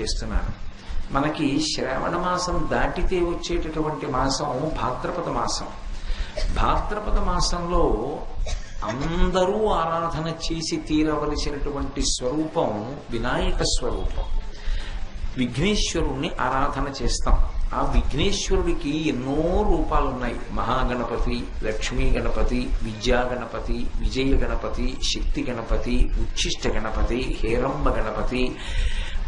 చేస్తున్నాను మనకి శ్రావణ మాసం దాటితే వచ్చేటటువంటి మాసం భాద్రపద మాసం. భాద్రపద మాసంలో అందరూ ఆరాధన చేసి తీరవలసినటువంటి స్వరూపం వినాయక స్వరూపం. విఘ్నేశ్వరుణ్ణి ఆరాధన చేస్తాం. ఆ విఘ్నేశ్వరుడికి ఎన్నో రూపాలు ఉన్నాయి మహాగణపతి లక్ష్మీ గణపతి విద్యా గణపతి విజయ గణపతి శక్తి గణపతి ఉచ్ఛిష్ట గణపతి హేరంబ గణపతి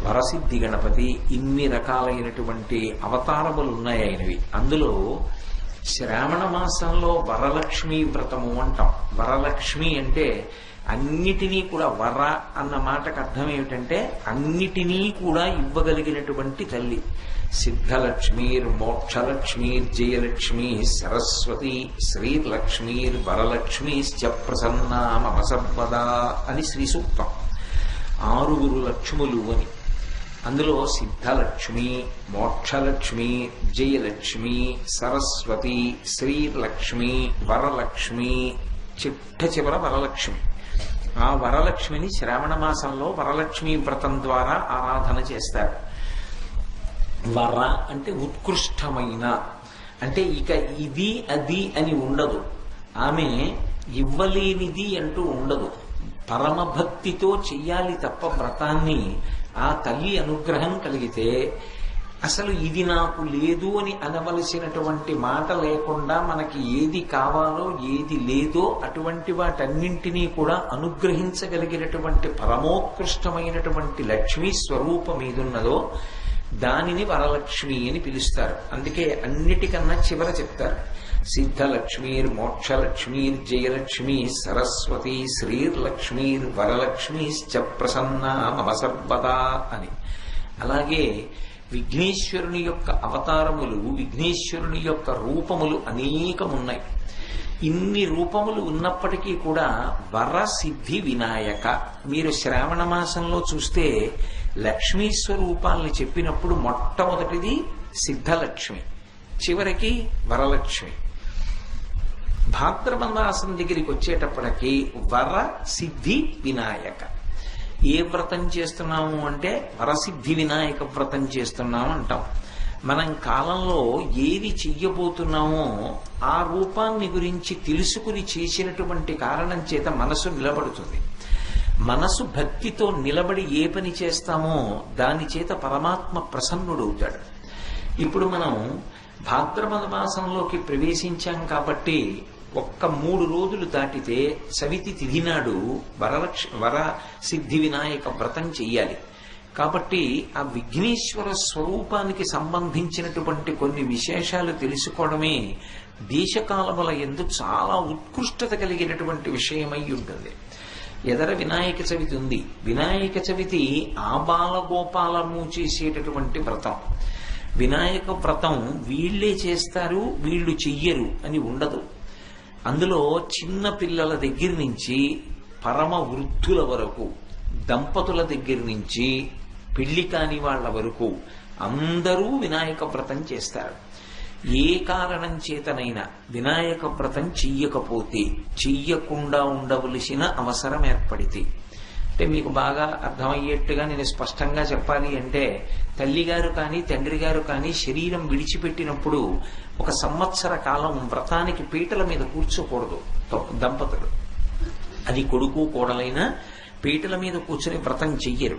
వరసిద్ధి గణపతి ఇన్ని రకాలైనటువంటి అవతారములు ఉన్నాయి ఆయనవి. అందులో శ్రావణ మాసంలో వరలక్ష్మి వ్రతము అంటాం. వరలక్ష్మి అంటే అన్నిటినీ కూడా వర అన్న మాటకు అర్థం ఏమిటంటే అన్నిటినీ కూడా ఇవ్వగలిగినటువంటి తల్లి. సిద్ధలక్ష్మీర్ మోక్షలక్ష్మీర్ జయలక్ష్మి సరస్వతి శ్రీలక్ష్మీర్ వరలక్ష్మీశ్చ ప్రసన్నా మమ సర్వదా అని శ్రీ సూక్తం. ఆరుగురు లక్ష్ములు అని. అందులో సిద్ధలక్ష్మి మోక్షలక్ష్మి జయలక్ష్మి సరస్వతి శ్రీలక్ష్మి వరలక్ష్మి చిట్ట చివర వరలక్ష్మి. ఆ వరలక్ష్మిని శ్రావణ మాసంలో వరలక్ష్మి వ్రతం ద్వారా ఆరాధన చేస్తారు. వర అంటే ఉత్కృష్టమైన. అంటే ఇక ఇది అది అని ఉండదు. ఆమె ఇవ్వలేనిది అంటూ ఉండదు. పరమభక్తితో చెయ్యాలి తప్ప వ్రతాన్ని ఆ తల్లి అనుగ్రహం కలిగితే అసలు ఇది నాకు లేదు అని అనవలసినటువంటి మాట లేకుండా మనకి ఏది కావాలో ఏది లేదో అటువంటి వాటన్నింటినీ కూడా అనుగ్రహించగలిగినటువంటి పరమోత్కృష్టమైనటువంటి లక్ష్మీ స్వరూపం ఏదున్నదో దానిని వరలక్ష్మి అని పిలుస్తారు. అందుకే అన్నిటికన్నా చివర చెప్తారు. సిద్ధలక్ష్మీర్ మోక్షలక్ష్మీర్ జయలక్ష్మీ సరస్వతి శ్రీర్లక్ష్మీర్ వరలక్ష్మీశ్చ ప్రసన్న మమ సర్వదా అని. అలాగే విఘ్నేశ్వరుని యొక్క అవతారములు విఘ్నేశ్వరుని యొక్క రూపములు అనేకమున్నాయి. ఇన్ని రూపములు ఉన్నప్పటికీ కూడా వరసిద్ధి వినాయక. మీరు శ్రావణ మాసంలో చూస్తే లక్ష్మీ స్వరూపాల్ని చెప్పినప్పుడు మొట్టమొదటిది సిద్ధలక్ష్మి. చివరికి వరలక్ష్మి. భాద్రపద దగ్గరికి వచ్చేటప్పటికి వర సిద్ధి వినాయక. ఏ వ్రతం చేస్తున్నాము అంటే వరసిద్ధి వినాయక వ్రతం చేస్తున్నాము అంటాం. మనం కాలంలో ఏది చెయ్యబోతున్నామో ఆ రూపాన్ని గురించి తెలుసుకుని చేసినటువంటి కారణం చేత మనసు నిలబడుతుంది. మనసు భక్తితో నిలబడి ఏ పని చేస్తామో దాని చేత పరమాత్మ ప్రసన్నుడవుతాడు. ఇప్పుడు మనం భాద్రపద మాసంలోకి ప్రవేశించాం కాబట్టి ఒక్క మూడు రోజులు దాటితే సవితి తిథి నాడు వరలక్ష వర సిద్ధి వినాయక వ్రతం చెయ్యాలి. కాబట్టి ఆ విఘ్నేశ్వర స్వరూపానికి సంబంధించినటువంటి కొన్ని విశేషాలు తెలుసుకోవడమే దేశకాలముల ఎందు చాలా ఉత్కృష్టత కలిగినటువంటి విషయమై ఉంటుంది. ఎదర వినాయక చవితి ఉంది? వినాయక చవితి ఆ బాలగోపాలము చేసేటటువంటి వ్రతం. వినాయక వ్రతం వీళ్ళే చేస్తారు వీళ్ళు చెయ్యరు అని ఉండదు. అందులో చిన్న పిల్లల దగ్గర నుంచి పరమ వృద్ధుల వరకు దంపతుల దగ్గర నుంచి పెళ్ళి కాని వాళ్ళ వరకు అందరూ వినాయక వ్రతం చేస్తారు. ఏ కారణం చేతనైనా వినాయక వ్రతం చెయ్యకపోతే చెయ్యకుండా ఉండవలసిన అవసరం ఏర్పడితే అంటే మీకు బాగా అర్థమయ్యేట్టుగా నేను స్పష్టంగా చెప్పాలి అంటే తల్లిగారు కానీ తండ్రి గారు కానీ శరీరం విడిచిపెట్టినప్పుడు ఒక సంవత్సర కాలం వ్రతానికి పీటల మీద కూర్చోకూడదు. దంపతులు. అది కొడుకు కోడలైనా పీటల మీద కూర్చొని వ్రతం చెయ్యరు.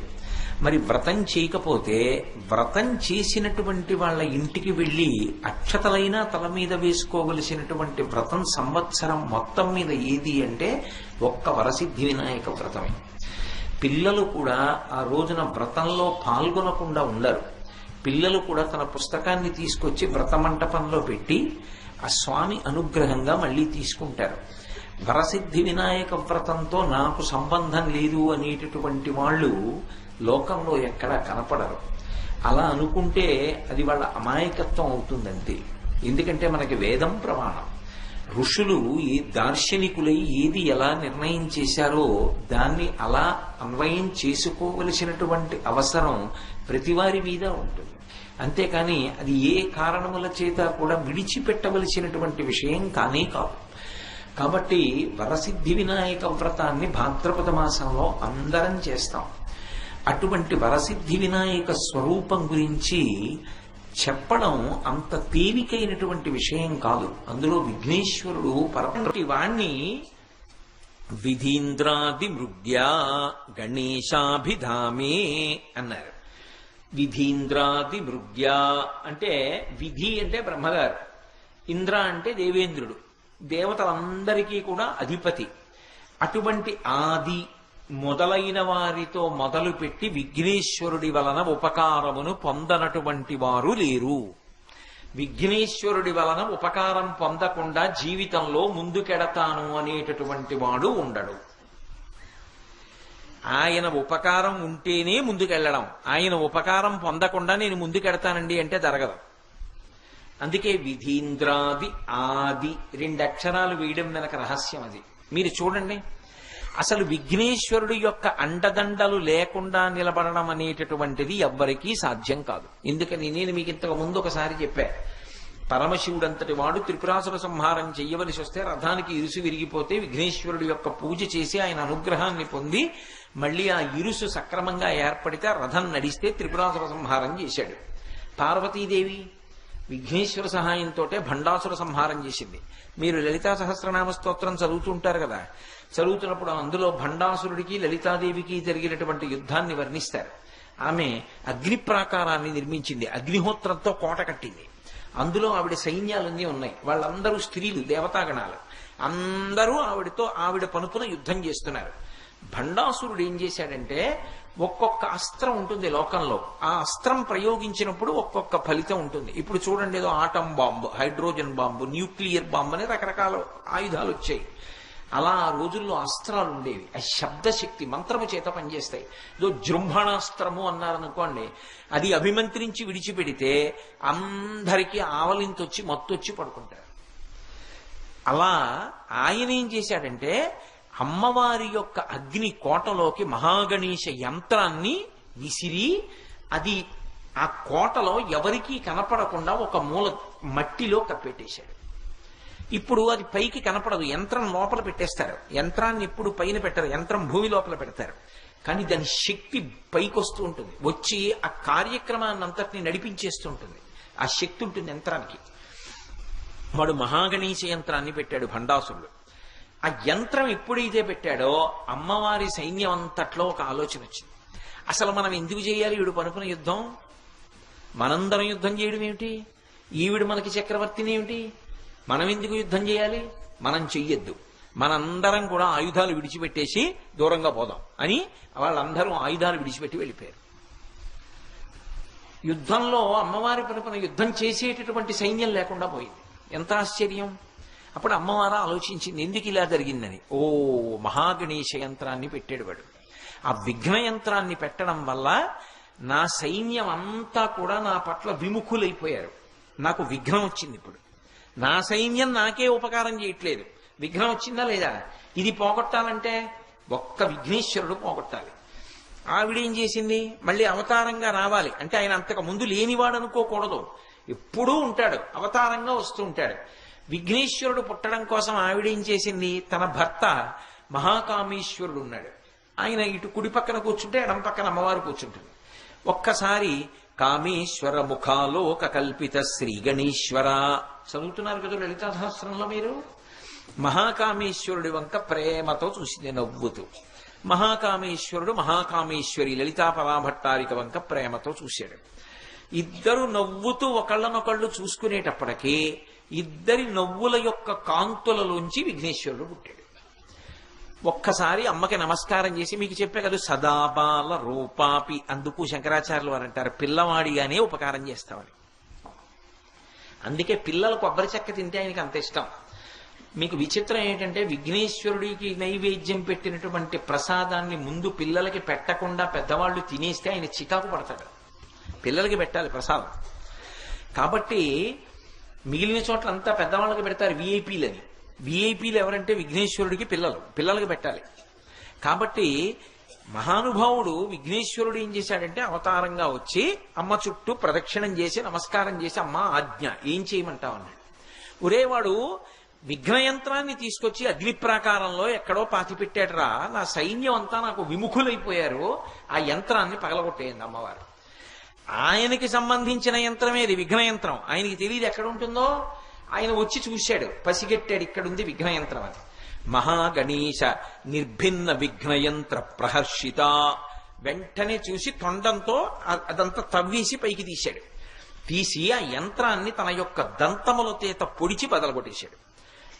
మరి వ్రతం చేయకపోతే వ్రతం చేసినటువంటి వాళ్ళ ఇంటికి వెళ్ళి అక్షతలైనా తల మీద వేసుకోవలసినటువంటి వ్రతం సంవత్సరం మొత్తం మీద ఏది అంటే ఒక్క వరసిద్ధి వినాయక వ్రతమే. పిల్లలు కూడా ఆ రోజున వ్రతంలో పాల్గొనకుండా ఉండరు. పిల్లలు కూడా తన పుస్తకాన్ని తీసుకొచ్చి వ్రత మంటపంలో పెట్టి ఆ స్వామి అనుగ్రహంగా మళ్ళీ తీసుకుంటారు. వరసిద్ధి వినాయక వ్రతంతో నాకు సంబంధం లేదు అనేటటువంటి వాళ్ళు లోకంలో ఎక్కడా కనపడరు. అలా అనుకుంటే అది వాళ్ళ అమాయకత్వం అవుతుందంతే. ఎందుకంటే మనకి వేదం ప్రమాణం. ఋషులు ఈ దార్శనికులై ఏది ఎలా నిర్ణయం చేశారో దాన్ని అలా అన్వయం చేసుకోవలసినటువంటి అవసరం ప్రతివారి మీద ఉంటుంది. అంతేకాని అది ఏ కారణముల చేత కూడా విడిచిపెట్టవలసినటువంటి విషయం కానే కాదు. కాబట్టి వరసిద్ధి వినాయక వ్రతాన్ని భాద్రపద మాసంలో అందరం చేస్తాం. అటువంటి వరసిద్ధి వినాయక స్వరూపం గురించి చెప్పడం అంత తేలికైనటువంటి విషయం కాదు. అందులో విఘ్నేశ్వరుడు పరపటి వాణ్ణి విధీంద్రాది మృగ్యా గణేశాభిధామే అన్నారు. విధీంద్రాది మృగ్యా అంటే విధి అంటే బ్రహ్మగారు. ఇంద్ర అంటే దేవేంద్రుడు. దేవతలందరికీ కూడా అధిపతి. అటువంటి ఆది మొదలైన వారితో మొదలుపెట్టి విఘ్నేశ్వరుడి వలన ఉపకారమును పొందనటువంటి వారు లేరు. విఘ్నేశ్వరుడి వలన ఉపకారం పొందకుండా జీవితంలో ముందుకెడతాను అనేటటువంటి వాడు ఉండడు. ఆయన ఉపకారం ఉంటేనే ముందుకెళ్ళడం. ఆయన ఉపకారం పొందకుండా నేను ముందుకెడతానండి అంటే జరగదు. అందుకే విధీంద్రాది ఆది రెండు అక్షరాలు వేయడం వెనక రహస్యం అది. మీరు చూడండి. అసలు విఘ్నేశ్వరుడు యొక్క అండదండలు లేకుండా నిలబడడం అనేటటువంటిది ఎవ్వరికీ సాధ్యం కాదు. ఎందుకని నేను మీకు ఇంతకు ముందు ఒకసారి చెప్పా. పరమశివుడంతటి వాడు త్రిపురాసుర సంహారం చెయ్యవలసి వస్తే రథానికి ఇరుసు విరిగిపోతే విఘ్నేశ్వరుడు యొక్క పూజ చేసి ఆయన అనుగ్రహాన్ని పొంది మళ్ళీ ఆ ఇరుసు సక్రమంగా ఏర్పడితే రథం నడిస్తే త్రిపురాసుర సంహారం చేశాడు. పార్వతీదేవి విఘ్నేశ్వర సహాయంతో భండాసుర సంహారం చేసింది. మీరు లలితా సహస్రనామ స్తోత్రం చదువుతుంటారు కదా. చదువుతున్నప్పుడు అందులో భండాసురుడికి లలితాదేవికి జరిగినటువంటి యుద్ధాన్ని వర్ణిస్తారు. ఆమె అగ్ని ప్రాకారాన్ని నిర్మించింది. అగ్నిహోత్రంతో కోట కట్టింది. అందులో ఆవిడ సైన్యాలన్నీ ఉన్నాయి. వాళ్ళందరూ స్త్రీలు దేవతాగణాలు. అందరూ ఆవిడతో ఆవిడ పనుపున యుద్ధం చేస్తున్నారు. భండాసురుడు ఏం చేశాడంటే ఒక్కొక్క అస్త్రం ఉంటుంది లోకంలో. ఆ అస్త్రం ప్రయోగించినప్పుడు ఒక్కొక్క ఫలితం ఉంటుంది. ఇప్పుడు చూడండి ఏదో atom bomb hydrogen bomb nuclear bomb అనే రకరకాల ఆయుధాలు వచ్చాయి. అలా ఆ రోజుల్లో అస్త్రాలు ఉండేవి. ఆ శబ్దశక్తి మంత్రము చేత పనిచేస్తాయి. ఏదో జృంభణాస్త్రము అన్నారనుకోండి అది అభిమంత్రించి విడిచిపెడితే అందరికీ ఆవలింతొచ్చి మత్తొచ్చి పడుకుంటారు. అలా ఆయన ఏం చేశాడంటే అమ్మవారి యొక్క అగ్ని కోటలోకి మహాగణేశ యంత్రాన్ని విసిరి అది ఆ కోటలో ఎవరికీ కనపడకుండా ఒక మూల మట్టిలో కప్పెట్టేశాడు. ఇప్పుడు అది పైకి కనపడదు. యంత్రం లోపల పెట్టేస్తారు. యంత్రాన్ని ఎప్పుడు పైన పెట్టరు. యంత్రం భూమి లోపల పెడతారు. కానీ దాని శక్తి పైకి వస్తూ ఉంటుంది. వచ్చి ఆ కార్యక్రమాన్ని అంతటిని నడిపించేస్తూ ఉంటుంది. ఆ శక్తి ఉంటుంది యంత్రానికి. వాడు మహాగణేశ యంత్రాన్ని పెట్టాడు భండాసురుడు. ఆ యంత్రం ఎప్పుడైతే పెట్టాడో అమ్మవారి సైన్యం అంతట్లో ఒక ఆలోచన వచ్చింది. అసలు మనం ఎందుకు చేయాలి? వీడు పనుకున్న యుద్ధం? మనందరం యుద్ధం చేయడం ఏమిటి? ఈవిడు మనకి చక్రవర్తిని ఏమిటి? మనం ఎందుకు యుద్ధం చేయాలి? మనం చెయ్యొద్దు. మనందరం కూడా ఆయుధాలు విడిచిపెట్టేసి దూరంగా పోదాం అని వాళ్ళందరూ ఆయుధాలు విడిచిపెట్టి వెళ్ళిపోయారు. యుద్ధంలో అమ్మవారి పరపున యుద్ధం చేసేటటువంటి సైన్యం లేకుండా పోయింది. ఎంత ఆశ్చర్యం? అప్పుడు అమ్మవారు ఆలోచించింది ఎందుకు ఇలా జరిగిందని? ఓ మహాగణేశ యంత్రాన్ని పెట్టాడు వాడు. ఆ విఘ్న యంత్రాన్ని పెట్టడం వల్ల నా సైన్యం అంతా కూడా నా పట్ల విముఖులైపోయారు. నాకు విఘ్నం వచ్చింది ఇప్పుడు. నా సైన్యం నాకే ఉపకారం చేయట్లేదు. విఘ్నం వచ్చిందా లేదా? ఇది పోగొట్టాలంటే ఒక్క విఘ్నేశ్వరుడు పోగొట్టాలి. ఆవిడేం చేసింది? మళ్ళీ అవతారంగా రావాలి. అంటే ఆయన అంతకు ముందు లేనివాడు అనుకోకూడదు. ఎప్పుడూ ఉంటాడు. అవతారంగా వస్తూ ఉంటాడు. విఘ్నేశ్వరుడు పుట్టడం కోసం ఆవిడేం చేసింది? తన భర్త మహాకామేశ్వరుడు ఉన్నాడు. ఆయన ఇటు కుడి పక్కన కూర్చుంటే ఎడం పక్కన అమ్మవారు కూర్చుంటుంది. ఒక్కసారి కామేశ్వర ముఖాలోక కల్పిత శ్రీ గణేశ్వర చదువుతున్నారు కదా లలితా సహస్రంలో మీరు? మహాకామేశ్వరుడి వంక ప్రేమతో చూసింది నవ్వుతూ. మహాకామేశ్వరుడు మహాకామేశ్వరి లలితా పరాభట్టారిక వంక ప్రేమతో చూశాడు. ఇద్దరు నవ్వుతూ ఒకళ్ళనొకళ్ళు చూసుకునేటప్పటికీ ఇద్దరి నవ్వుల యొక్క కాంతులలోంచి విఘ్నేశ్వరుడు పుట్టాడు. ఒక్కసారి అమ్మకి నమస్కారం చేసి మీకు చెప్పే కదా సదాబాల రూపాపి అందుకు శంకరాచార్యులు వారు అంటారు పిల్లవాడిగానే ఉపకారం చేస్తామని అందుకే పిల్లలు కొబ్బరి చెక్క తింటే ఆయనకి అంత ఇష్టం. మీకు విచిత్రం ఏంటంటే విఘ్నేశ్వరుడికి నైవేద్యం పెట్టినటువంటి ప్రసాదాన్ని ముందు పిల్లలకి పెట్టకుండా పెద్దవాళ్ళు తినేస్తే ఆయన చికాకు పడతాడు. పిల్లలకి పెట్టాలి ప్రసాదం. కాబట్టి మిగిలిన చోట్ల అంతా పెద్దవాళ్ళకి పెడతారు విఐపీలని విఐపీలు ఎవరంటే విఘ్నేశ్వరుడికి పిల్లలు. పిల్లలకి పెట్టాలి. కాబట్టి మహానుభావుడు విఘ్నేశ్వరుడు ఏం చేశాడంటే అవతారంగా వచ్చి అమ్మ చుట్టూ ప్రదక్షిణం చేసి నమస్కారం చేసి అమ్మ ఆజ్ఞ. ఏం చేయమంటావు అన్నాడు. ఒరేవాడు విఘ్నయంత్రాన్ని తీసుకొచ్చి అగ్ని ప్రాకారంలో ఎక్కడో పాతిపెట్టాడరా నా సైన్యం అంతా నాకు విముఖులైపోయారు. ఆ యంత్రాన్ని పగలగొట్టేయండి అమ్మవారు. ఆయనకి సంబంధించిన యంత్రమేది విఘ్నయంత్రం. విఘ్న యంత్రం ఆయనకి తెలియదు ఎక్కడ ఉంటుందో? ఆయన వచ్చి చూశాడు పసిగెట్టాడు ఇక్కడ ఉంది విఘ్న అని మహాగణేశ నిర్భిన్న విఘ్నయంత్ర ప్రహర్షిత. వెంటనే చూసి తొండంతో అదంతా తవ్వేసి పైకి తీశాడు. తీసి ఆ యంత్రాన్ని తన యొక్క దంతముల చేత పొడిచి బదలగొట్టేశాడు.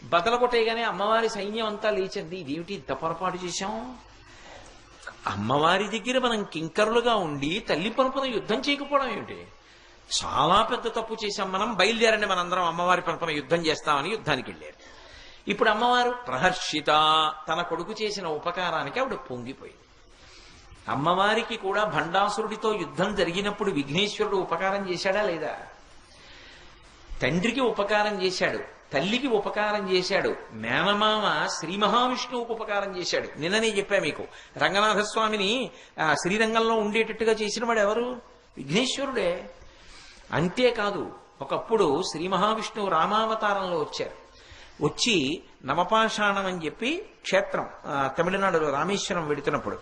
బదలగొట్టేయగానే అమ్మవారి సైన్యం అంతా లేచింది. ఇదేమిటి ఇంత పొరపాటు చేశాం? అమ్మవారి దగ్గర మనం కింకరులుగా ఉండి తల్లి పనుపున యుద్ధం చేయకపోవడం ఏమిటి? చాలా పెద్ద తప్పు చేశాం మనం బయలుదేరండి మనందరం అమ్మవారి పనుపున యుద్ధం చేస్తామని యుద్ధానికి వెళ్ళారు. ఇప్పుడు అమ్మవారు ప్రహర్షిత తన కొడుకు చేసిన ఉపకారానికి ఆవిడ పొంగిపోయింది. అమ్మవారికి కూడా భండాసురుడితో యుద్ధం జరిగినప్పుడు విఘ్నేశ్వరుడు ఉపకారం చేశాడా లేదా? తండ్రికి ఉపకారం చేశాడు తల్లికి ఉపకారం చేశాడు మేనమామ శ్రీ మహావిష్ణువుకు ఉపకారం చేశాడు. నిన్ననే చెప్పా మీకు రంగనాథస్వామిని శ్రీరంగంలో ఉండేటట్టుగా చేసిన వాడు ఎవరు? విఘ్నేశ్వరుడే. అంతేకాదు ఒకప్పుడు శ్రీ మహావిష్ణువు రామావతారంలో వచ్చారు. వచ్చి నవపాషాణం అని చెప్పి క్షేత్రం తమిళనాడులో రామేశ్వరం వెడుతున్నప్పుడు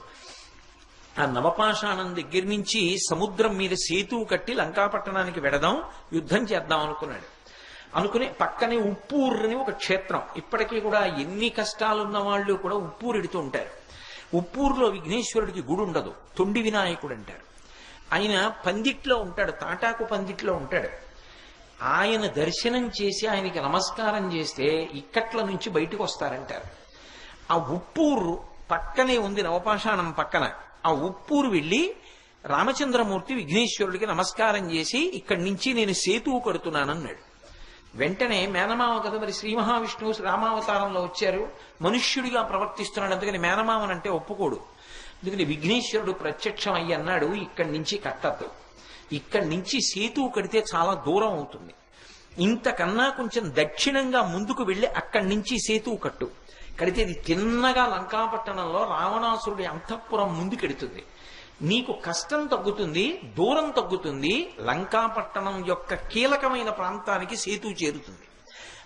ఆ నవపాషాణం దగ్గర నుంచి సముద్రం మీద సేతు కట్టి లంకాపట్టణానికి వెడదాం యుద్ధం చేద్దాం అనుకున్నాడు. అనుకుని పక్కనే ఉప్పూరుని ఒక క్షేత్రం. ఇప్పటికీ కూడా ఎన్ని కష్టాలున్న వాళ్ళు కూడా ఉప్పూరు ఎడుతూ ఉంటారు. ఉప్పూరులో విఘ్నేశ్వరుడికి గుడి ఉండదు తొండి వినాయకుడు అంటారు. ఆయన పందిట్లో ఉంటాడు తాటాకు పందిట్లో ఉంటాడు. ఆయన దర్శనం చేసి ఆయనకి నమస్కారం చేస్తే ఇక్కట్ల నుంచి బయటకు వస్తారంటారు. ఆ ఉప్పూరు పక్కనే ఉంది నవపాషాణం పక్కన. ఆ ఉప్పూరు వెళ్ళి రామచంద్రమూర్తి విఘ్నేశ్వరుడికి నమస్కారం చేసి ఇక్కడి నుంచి నేను సేతువు కడుతున్నానన్నాడు. వెంటనే మేనమామ కదా మరి శ్రీ మహావిష్ణువు రామావతారంలో వచ్చారు. మనుష్యుడిగా ప్రవర్తిస్తున్నాడు. అందుకని మేనమామనంటే ఒప్పుకోడు. ఎందుకంటే విఘ్నేశ్వరుడు ప్రత్యక్షం అయ్యి అన్నాడు ఇక్కడి నుంచి కట్టద్దు. ఇక్కడి నుంచి సేతు కడితే చాలా దూరం అవుతుంది. ఇంతకన్నా కొంచెం దక్షిణంగా ముందుకు వెళ్ళి అక్కడి నుంచి సేతువు కట్టు. కడితే ఇది తిన్నగా లంకాపట్టణంలో రావణాసురుడి అంతఃపురం ముందుకెడుతుంది నీకు కష్టం తగ్గుతుంది దూరం తగ్గుతుంది లంకాపట్టణం యొక్క కీలకమైన ప్రాంతానికి సేతు చేరుతుంది.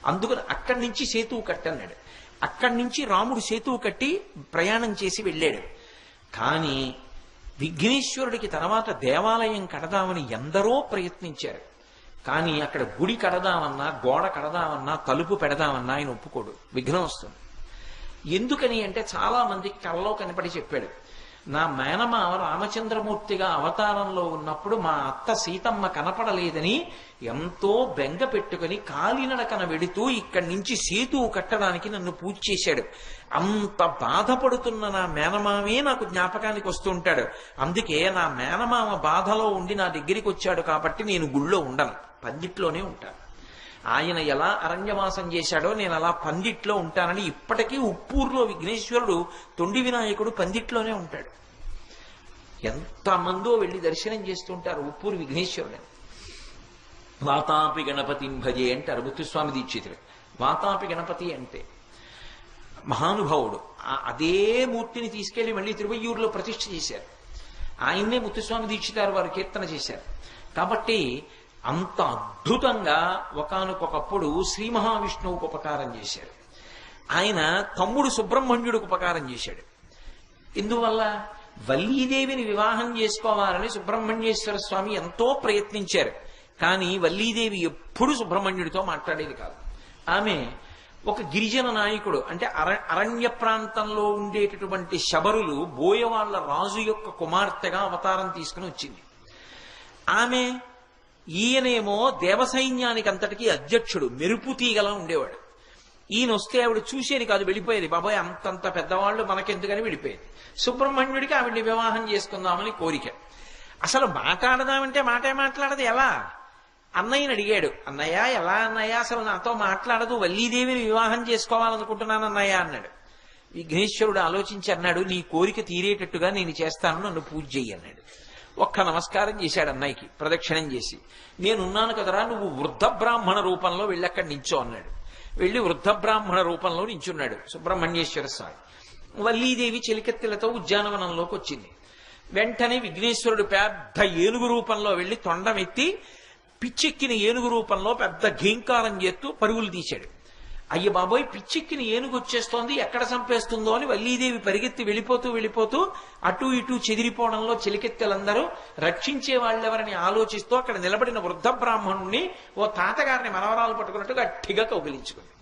అందుకని అక్కడి నుంచి సేతువు కట్టన్నాడు. అక్కడి నుంచి రాముడు సేతువు కట్టి ప్రయాణం చేసి వెళ్ళాడు. కానీ విఘ్నేశ్వరుడికి తర్వాత దేవాలయం కడదామని ఎందరో ప్రయత్నించారు. కానీ అక్కడ గుడి కడదామన్నా గోడ కడదామన్నా తలుపు పెడదామన్నా ఆయన ఒప్పుకోడు. విఘ్నం వస్తుంది. ఎందుకని అంటే చాలా మంది కళ్ళలో కనపడి చెప్పాడు. నా మేనమామ రామచంద్రమూర్తిగా అవతారంలో ఉన్నప్పుడు మా అత్త సీతమ్మ కనపడలేదని ఎంతో బెంగ పెట్టుకుని కాలినడకన వెడుతూ ఇక్కడి నుంచి సేతు కట్టడానికి నన్ను పూజ చేశాడు. అంత బాధపడుతున్న నా మేనమామే నాకు జ్ఞాపకానికి వస్తుంటాడు అందుకే నా మేనమామ బాధలో ఉండి నా దగ్గరికి వచ్చాడు కాబట్టి నేను గుళ్ళో ఉండను. పందిట్లోనే ఉంటాను. ఆయన ఎలా అరణ్యవాసం చేశాడో నేను అలా పందిట్లో ఉంటానని ఇప్పటికీ ఉప్పూరులో విఘ్నేశ్వరుడు తొండి వినాయకుడు పందిట్లోనే ఉంటాడు. ఎంతమందో వెళ్ళి దర్శనం చేస్తుంటారు ఉప్పూరు విఘ్నేశ్వరుడని వాతాపి గణపతి భజే అంటారు ముత్తుస్వామి దీక్షితుడు. వాతాపి గణపతి అంటే మహానుభావుడు. అదే మూర్తిని తీసుకెళ్ళి మళ్ళీ తిరువయ్యూరులో ప్రతిష్ఠ చేశారు. ఆయన్నే ముత్తుస్వామి దీక్షితారు వారు కీర్తన చేశారు. కాబట్టి అంత అద్భుతంగా ఒకనకొకప్పుడు శ్రీ మహావిష్ణువుకు ఉపకారం చేశారు ఆయన తమ్ముడు సుబ్రహ్మణ్యుడికి ఉపకారం చేశాడు. ఎందువల్ల వల్లీదేవిని వివాహం చేసుకోవాలని సుబ్రహ్మణ్యేశ్వర స్వామి ఎంతో ప్రయత్నించారు. కానీ వల్లీదేవి ఎప్పుడు సుబ్రహ్మణ్యుడితో మాట్లాడేది కాదు. ఆమె ఒక గిరిజన నాయకుడు అంటే అర అరణ్య ప్రాంతంలో ఉండేటటువంటి శబరులు బోయవాళ్ళ రాజు యొక్క కుమార్తెగా అవతారం తీసుకుని వచ్చింది. ఆమె ఈయనేమో దేవసైన్యానికి అంతటికీ అధ్యక్షుడు మెరుపు తీగలా ఉండేవాడు. ఈయన వస్తే ఆవిడ చూసేది కాదు వెళ్ళిపోయేది. బాబాయ్ అంతంత పెద్దవాళ్ళు మనకెందుకని వెళ్ళిపోయేది. సుబ్రహ్మణ్యుడికి ఆవిడ్ని వివాహం చేసుకుందామని కోరిక. అసలు మాట్లాడదామంటే మాటే మాట్లాడదు ఎలా? అన్నయ్యని అడిగాడు. అన్నయ్య ఎలా అన్నయ్య? అసలు నాతో మాట్లాడదు వల్లీదేవిని వివాహం చేసుకోవాలనుకుంటున్నాను అన్నయ్య అన్నాడు. విఘ్నేశ్వరుడు ఆలోచించి అన్నాడు నీ కోరిక తీరేటట్టుగా నేను చేస్తాను నన్ను పూజ చెయ్యి అన్నాడు. ఒక్క నమస్కారం చేశాడు అన్నయ్యకి ప్రదక్షిణం చేసి. నేనున్నాను కదరా నువ్వు వృద్ధ బ్రాహ్మణ రూపంలో వెళ్ళి అక్కడ నించో అన్నాడు. వెళ్ళి వృద్ధ బ్రాహ్మణ రూపంలో నించున్నాడు సుబ్రహ్మణ్యేశ్వర స్వామి. వల్లీదేవి చెలికెత్తెలతో ఉద్యానవనంలోకి వచ్చింది. వెంటనే విఘ్నేశ్వరుడు పెద్ద ఏనుగు రూపంలో వెళ్ళి తొండమెత్తి పిచ్చెక్కిన ఏనుగు రూపంలో పెద్ద ఘీంకారం చేస్తూ పరుగులు తీశాడు. అయ్య బాబోయ్ పిచ్చిక్కిని ఏనుగు వచ్చేస్తోంది ఎక్కడ చంపేస్తుందో అని వల్లీదేవి పరిగెత్తి వెళ్ళిపోతూ వెళ్ళిపోతూ అటు ఇటు చెదిరిపోవడంలో చెలికెత్తెలందరూ రక్షించే వాళ్ళెవరని ఆలోచిస్తూ అక్కడ నిలబడిన వృద్ధ బ్రాహ్మణుణ్ణి ఓ తాతగారిని మనవరాలు పట్టుకున్నట్టు గట్టిగా కౌగిలించుకుంది.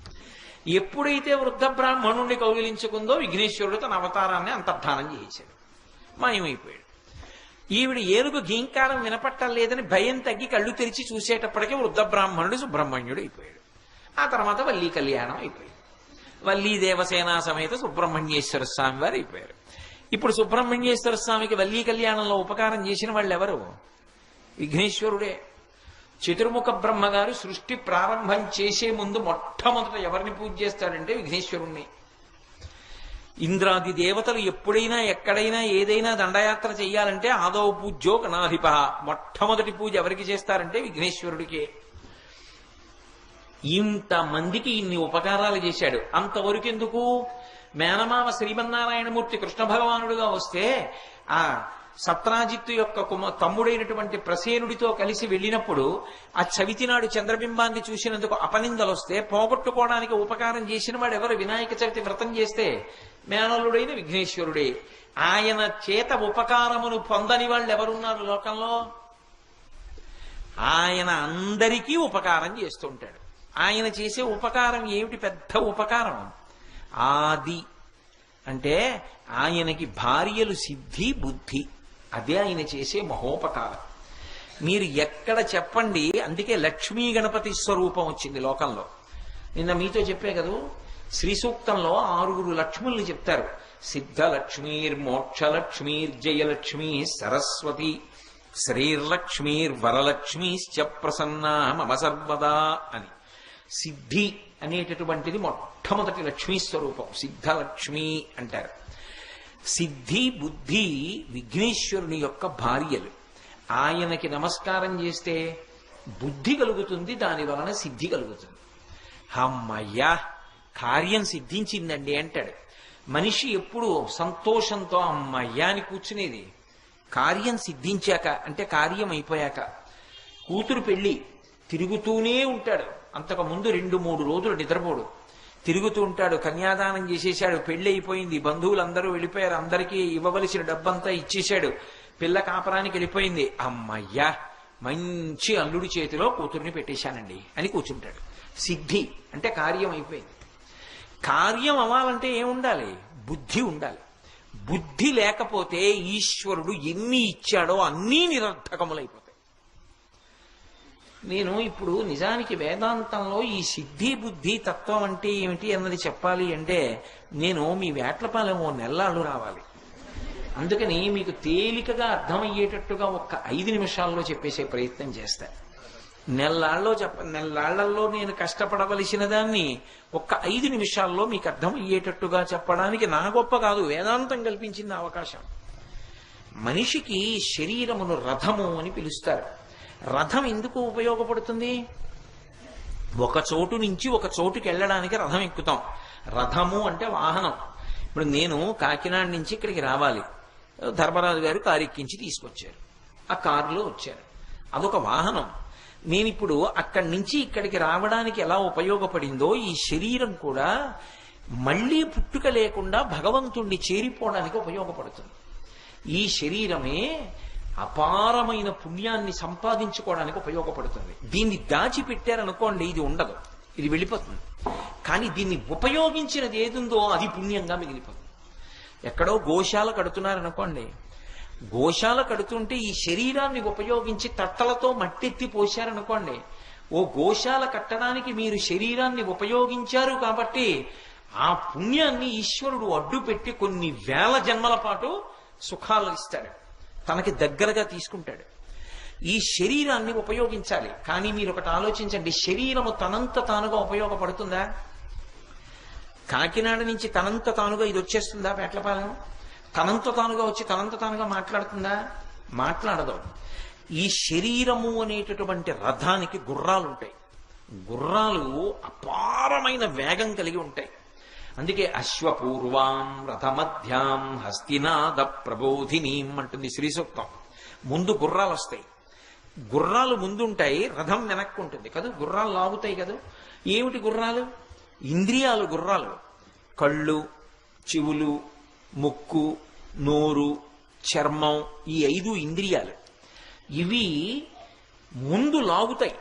ఎప్పుడైతే వృద్ధ బ్రాహ్మణుణ్ణి కౌగిలించుకుందో విఘ్నేశ్వరుడు తన అవతారాన్ని అంతర్ధానం చేశాడు మాయమైపోయాడు. ఈవిడ ఏనుగు గీంకారం వినపట్టలేదని భయం తగ్గి కళ్ళు తెరిచి చూసేటప్పటికీ వృద్ధ బ్రాహ్మణుడు సుబ్రహ్మణ్యుడు అయిపోయాడు. ఆ తర్వాత వల్లీ కళ్యాణం అయిపోయింది. వల్లీ దేవసేన సమేత సుబ్రహ్మణ్యేశ్వర స్వామి వారు అయిపోయారు. ఇప్పుడు సుబ్రహ్మణ్యేశ్వర స్వామికి వల్లీ కళ్యాణంలో ఉపకారం చేసిన వాళ్ళు ఎవరు విఘ్నేశ్వరుడే. చతుర్ముఖ బ్రహ్మగారు సృష్టి ప్రారంభం చేసే ముందు మొట్టమొదట ఎవరిని పూజ చేస్తాడంటే విఘ్నేశ్వరుణ్ణి. ఇంద్రాది దేవతలు ఎప్పుడైనా ఎక్కడైనా ఏదైనా దండయాత్ర చేయాలంటే ఆదవ పూజ్యో గణాధిప మొట్టమొదటి పూజ ఎవరికి చేస్తారంటే విఘ్నేశ్వరుడికే. ఇంతమందికి ఇన్ని ఉపకారాలు చేశాడు. అంతవరకు ఎందుకు మేనమామ శ్రీమన్నారాయణమూర్తి కృష్ణ భగవానుడుగా వస్తే ఆ సత్రాజిత్తు యొక్క కుమ తమ్ముడైనటువంటి ప్రసేనుడితో కలిసి వెళ్ళినప్పుడు ఆ చవితి నాడు చంద్రబింబాన్ని చూసినందుకు అపనిందలు వస్తే పోగొట్టుకోవడానికి ఉపకారం చేసిన వాడు ఎవరు వినాయక చవితి వ్రతం చేస్తే మేనలుడైన విఘ్నేశ్వరుడే. ఆయన చేత ఉపకారమును పొందని వాళ్ళు ఎవరున్నారు లోకంలో? ఆయన అందరికీ ఉపకారం చేస్తుంటాడు ఆయన చేసే ఉపకారం ఏమిటి? పెద్ద ఉపకారం. ఆది అంటే ఆయనకి భార్యలు సిద్ధి బుద్ధి. అదే ఆయన చేసే మహోపకారం. మీరు ఎక్కడ చెప్పండి అందుకే లక్ష్మీ గణపతి స్వరూపం వచ్చింది లోకంలో. నిన్న మీతో చెప్పే కదూ? శ్రీ సూక్తంలో ఆరుగురు లక్ష్ముల్ని చెప్తారు. సిద్ధలక్ష్మీర్ మోక్షలక్ష్మీర్ జయలక్ష్మి సరస్వతి. శ్రీర్లక్ష్మీర్ వరలక్ష్మీశ్చ ప్రసన్నా మమ సర్వదా అని. సిద్ధి అనేటటువంటిది మొట్టమొదటి లక్ష్మీ స్వరూపం. సిద్ధలక్ష్మి అంటారు. సిద్ధి బుద్ధి విఘ్నేశ్వరుని యొక్క భార్యలు. ఆయనకి నమస్కారం చేస్తే బుద్ధి కలుగుతుంది దాని వలన సిద్ధి కలుగుతుంది. అమ్మయ్యా కార్యం సిద్ధించిందండి అంటాడు. మనిషి ఎప్పుడు సంతోషంతో అమ్మయ్యా అని కూర్చునేది. కార్యం సిద్ధించాక అంటే కార్యం అయిపోయాక కూతురు పెళ్ళి తిరుగుతూనే ఉంటాడు. అంతకు ముందు రెండు మూడు రోజులు నిద్రపోడు. తిరుగుతూ ఉంటాడు కన్యాదానం చేసేశాడు పెళ్ళి అయిపోయింది బంధువులందరూ వెళ్ళిపోయారు అందరికీ ఇవ్వవలసిన డబ్బంతా ఇచ్చేశాడు. పిల్ల కాపరానికి వెళ్ళిపోయింది. అమ్మయ్యా మంచి అల్లుడి చేతిలో కూతుర్ని పెట్టేశానండి అని కూర్చుంటాడు. సిద్ధి అంటే కార్యం అయిపోయింది. కార్యం అవ్వాలంటే ఏముండాలి? బుద్ధి ఉండాలి. బుద్ధి లేకపోతే ఈశ్వరుడు ఎన్ని ఇచ్చాడో అన్నీ నిరర్థకములైపోతాయి. నేను ఇప్పుడు నిజానికి వేదాంతంలో ఈ సిద్ధి బుద్ధి తత్వం అంటే ఏమిటి అన్నది చెప్పాలి అంటే నేను మీ వేట్లపాలెం ఓ నెల్లాళ్ళు రావాలి. అందుకని మీకు తేలికగా అర్థమయ్యేటట్టుగా ఒక్క ఐదు నిమిషాల్లో చెప్పేసే ప్రయత్నం చేస్తా. నెల్లాళ్ళలో చెప్ప నెల్లాళ్ళలో నేను కష్టపడవలసిన దాన్ని ఒక్క ఐదు నిమిషాల్లో మీకు అర్థమయ్యేటట్టుగా చెప్పడానికి నా గొప్ప కాదు వేదాంతం కల్పించింది అవకాశం. మనిషికి శరీరమును రథము అని పిలుస్తారు. రథం ఎందుకు ఉపయోగపడుతుంది? ఒక చోటు నుంచి ఒక చోటుకి వెళ్ళడానికి రథం ఎక్కుతాం. రథము అంటే వాహనం. ఇప్పుడు నేను కాకినాడ నుంచి ఇక్కడికి రావాలి. ధర్మరాజు గారు కారు ఎక్కించి తీసుకొచ్చారు. ఆ కారులో వచ్చారు. అదొక వాహనం. నేను ఇప్పుడు అక్కడి నుంచి ఇక్కడికి రావడానికి ఎలా ఉపయోగపడిందో ఈ శరీరం కూడా మళ్ళీ పుట్టుక లేకుండా భగవంతుణ్ణి చేరిపోవడానికి ఉపయోగపడుతుంది. ఈ శరీరమే అపారమైన పుణ్యాన్ని సంపాదించుకోవడానికి ఉపయోగపడుతుంది. దీన్ని దాచిపెట్టారనుకోండి ఇది ఉండదు. ఇది వెళ్ళిపోతుంది. కానీ దీన్ని ఉపయోగించినది ఏదుందో అది పుణ్యంగా మిగిలిపోతుంది. ఎక్కడో గోశాల కడుతున్నారనుకోండి గోశాల కడుతుంటే ఈ శరీరాన్ని ఉపయోగించి తట్టలతో మట్టెత్తి పోశారనుకోండి ఓ గోశాల కట్టడానికి మీరు శరీరాన్ని ఉపయోగించారు కాబట్టి ఆ పుణ్యాన్ని ఈశ్వరుడు అడ్డు పెట్టి కొన్ని వేల జన్మల పాటు సుఖాలు ఇస్తాడు. తనకి దగ్గరగా తీసుకుంటాడు. ఈ శరీరాన్ని ఉపయోగించాలి. కానీ మీరు ఒకటి ఆలోచించండి. శరీరము తనంత తానుగా ఉపయోగపడుతుందా? కాకినాడ నుంచి తనంత తానుగా ఇది వచ్చేస్తుందా పేట్లపాలెం? తనంత తానుగా వచ్చి తనంత తానుగా మాట్లాడుతుందా? మాట్లాడదు. ఈ శరీరము అనేటటువంటి రథానికి గుర్రాలు ఉంటాయి గుర్రాలు అపారమైన వేగం కలిగి ఉంటాయి. అందుకే అశ్వపూర్వాం రథమధ్యాం హస్తినాద ప్రబోధినీం అంటుంది శ్రీ సూక్తం ముందు గుర్రాలు వస్తాయి. గుర్రాలు ముందుంటాయి రథం వెనక్కు ఉంటుంది కదా గుర్రాలు లాగుతాయి కదా. ఏమిటి గుర్రాలు? ఇంద్రియాలు గుర్రాలు. కళ్ళు చెవులు ముక్కు నోరు చర్మం ఈ ఐదు ఇంద్రియాలు. ఇవి ముందు లాగుతాయి.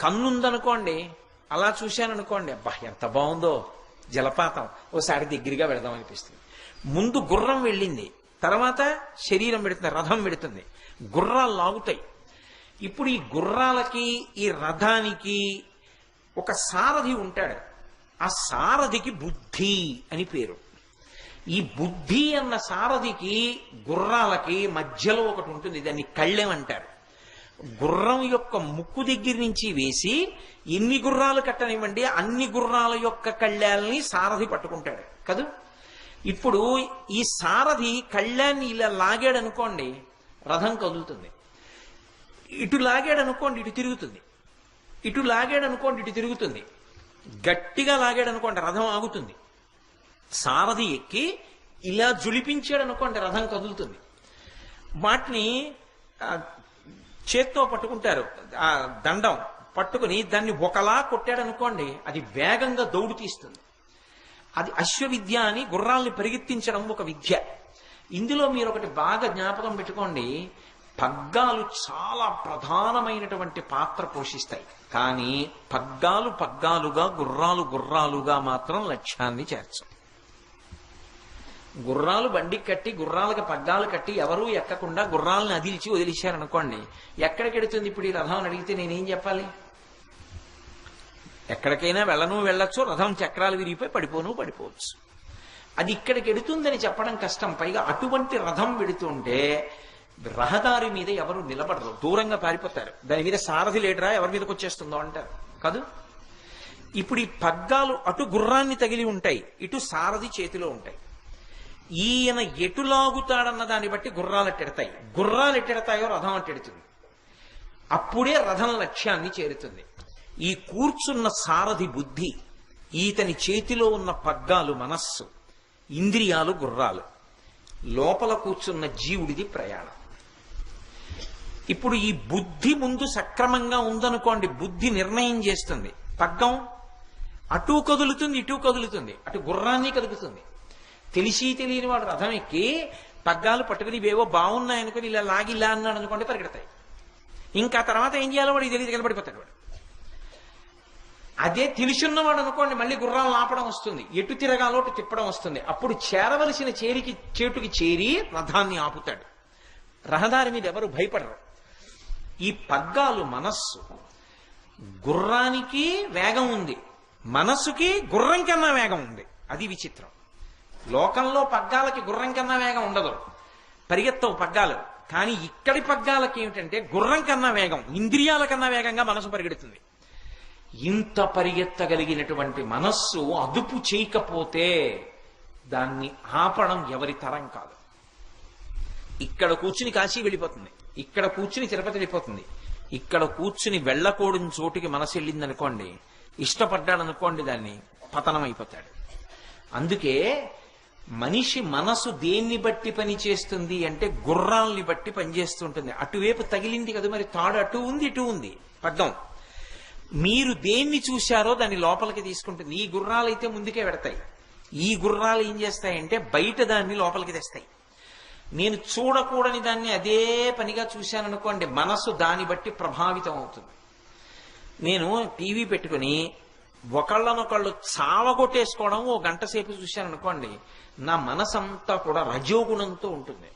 కన్నుందనుకోండి అలా చూశాననుకోండి అబ్బా ఎంత బాగుందో. జలపాతం ఓసారి దగ్గరగా వెళదాం అనిపిస్తుంది. ముందు గుర్రం వెళ్ళింది. తర్వాత శరీరం పెడుతుంది రథం పెడుతుంది. గుర్రాలు లాగుతాయి. ఇప్పుడు ఈ గుర్రాలకి ఈ రథానికి ఒక సారథి ఉంటాడు. ఆ సారథికి బుద్ధి అని పేరు. ఈ బుద్ధి అన్న సారథికి గుర్రాలకి మధ్యలో ఒకటి ఉంటుంది. దాన్ని కళ్ళెం అంటారు. గుర్రం యొక్క ముక్కు దగ్గర నుంచి వేసి ఎన్ని గుర్రాలు కట్టనివ్వండి అన్ని గుర్రాల యొక్క కళ్యాణ్ని సారథి పట్టుకుంటాడు. కదూ? ఇప్పుడు ఈ సారథి కళ్యాణ్ని ఇలా లాగాడు అనుకోండి రథం కదులుతుంది. ఇటు లాగాడు అనుకోండి ఇటు తిరుగుతుంది. ఇటు లాగాడు అనుకోండి ఇటు తిరుగుతుంది. గట్టిగా లాగాడు అనుకోండి రథం ఆగుతుంది. సారథి ఎక్కి ఇలా జులిపించాడు అనుకోండి రథం కదులుతుంది. వాటిని చేత్తో పట్టుకుంటారు. ఆ దండం పట్టుకుని దాన్ని ఒకలా కొట్టాడనుకోండి అది వేగంగా దౌడు తీస్తుంది. అది అశ్వవిద్య అని గుర్రాల్ని పరిగెత్తించడం ఒక విద్య. ఇందులో మీరు ఒకటి బాగా జ్ఞాపకం పెట్టుకోండి పగ్గాలు చాలా ప్రధానమైనటువంటి పాత్ర పోషిస్తాయి. కానీ పగ్గాలు పగ్గాలుగా గుర్రాలు గుర్రాలుగా మాత్రం లక్ష్యాన్ని చేర్చవు. గుర్రాలు బండి కట్టి గుర్రాలకు పగ్గాలు కట్టి ఎవరూ ఎక్కకుండా గుర్రాలను అదిల్చి వదిలేశారనుకోండి ఎక్కడికెడుతుంది ఇప్పుడు ఈ రథం అని అడిగితే నేనేం చెప్పాలి? ఎక్కడికైనా వెళ్ళను వెళ్ళొచ్చు రథం చక్రాలు విరిగిపోయి పడిపోను పడిపోవచ్చు. అది ఇక్కడికి ఎడుతుందని చెప్పడం కష్టం. పైగా అటువంటి రథం పెడుతుంటే రహదారి మీద ఎవరు నిలబడరు దూరంగా పారిపోతారు. దాని మీద సారథి లేడరా ఎవరి మీదకి వచ్చేస్తుందో అంటారు. కాదు? ఇప్పుడు ఈ పగ్గాలు అటు గుర్రాన్ని తగిలి ఉంటాయి ఇటు సారథి చేతిలో ఉంటాయి. ఈయన ఎటు లాగుతాడన్న దాన్ని బట్టి గుర్రాలు ఎట్టెడతాయి. గుర్రాలు ఎట్టెడతాయో రథం అట్టెడుతుంది అప్పుడే రథం లక్ష్యాన్ని చేరుతుంది. ఈ కూర్చున్న సారథి బుద్ధి ఈతని చేతిలో ఉన్న పగ్గాలు మనస్సు ఇంద్రియాలు గుర్రాలు. లోపల కూర్చున్న జీవుడిది ప్రయాణం. ఇప్పుడు ఈ బుద్ధి ముందు సక్రమంగా ఉందనుకోండి బుద్ధి నిర్ణయం చేస్తుంది. పగ్గం అటు కదులుతుంది ఇటు కదులుతుంది. అటు గుర్రాన్ని కదులుతుంది. తెలిసి తెలియని వాడు రథం ఎక్కి పగ్గాలు పట్టుకుని ఇవేవో బాగున్నాయనుకుని ఇలా లాగి ఇలా అన్నాడు అనుకోండి పరిగెడతాయి. ఇంకా తర్వాత ఏం చేయాలో వాడికి తెలియదు కనబడిపోతాడు వాడు. అదే తెలుసున్నవాడు అనుకోండి మళ్ళీ గుర్రాలు ఆపడం వస్తుంది ఎటు తిరగాలో తిప్పడం వస్తుంది. అప్పుడు చేరవలసిన చేరికి చేటుకి చేరి రథాన్ని ఆపుతాడు. రహదారి మీద ఎవరు భయపడరు. ఈ పగ్గాలు మనస్సు. గుర్రానికి వేగం ఉంది మనస్సుకి గుర్రం కన్నా వేగం ఉంది. అది విచిత్రం. లోకంలో పగ్గాలకి గుర్రం కన్నా వేగం ఉండదు. పరిగెత్తవు పగ్గాలు. కానీ ఇక్కడి పగ్గాలకి ఏమిటంటే గుర్రం కన్నా వేగం ఇంద్రియాల కన్నా వేగంగా మనసు పరిగెడుతుంది. ఇంత పరిగెత్తగలిగినటువంటి మనస్సు అదుపు చేయకపోతే దాన్ని ఆపడం ఎవరి తరం కాదు. ఇక్కడ కూర్చుని కాశీ వెళ్ళిపోతుంది. ఇక్కడ కూర్చుని తిరుపతి వెళ్ళిపోతుంది. ఇక్కడ కూర్చుని వెళ్ళకూడని చోటుకి మనసు వెళ్ళింది అనుకోండి ఇష్టపడ్డాడు అనుకోండి దాన్ని పతనం అయిపోతాడు. అందుకే మనిషి మనసు దేన్ని బట్టి పని చేస్తుంది అంటే గుర్రాల్ని బట్టి పనిచేస్తుంటుంది అటువైపు తగిలింది కదా మరి తాడు అటు ఉంది ఇటు ఉంది. పగ్గం మీరు దేన్ని చూశారో దాన్ని లోపలికి తీసుకుంటుంది. ఈ గుర్రాలు అయితే ముందుకే పెడతాయి. ఈ గుర్రాలు ఏం చేస్తాయంటే బయట దాన్ని లోపలికి తెస్తాయి. నేను చూడకూడని దాన్ని అదే పనిగా చూశాననుకోండి మనస్సు దాన్ని బట్టి ప్రభావితం అవుతుంది. నేను టీవీ పెట్టుకుని ఒకళ్ళనొకళ్ళు చావగొట్టేసుకోవడం ఓ గంట సేపు చూశాను అనుకోండి నా మనసంతా కూడా రజోగుణంతో ఉంటుంది.